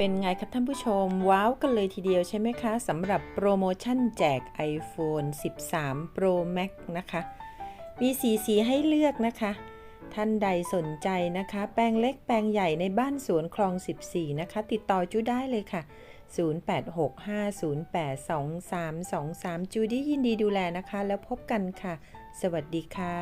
เป็นไงครับท่านผู้ชม ว้าวกันเลยทีเดียวใช่ไหมคะสำหรับโปรโมชั่นแจก iPhone 13 Pro Max นะคะ มีสีสีให้เลือกนะคะ ท่านใดสนใจนะคะ แปลงเล็กแปลงใหญ่ในบ้านสวนคลอง 14 นะคะ ติดต่อจูได้เลยค่ะ 0865082323 จูดี้ยินดีดูแลนะคะ แล้วพบกันค่ะ สวัสดีค่ะ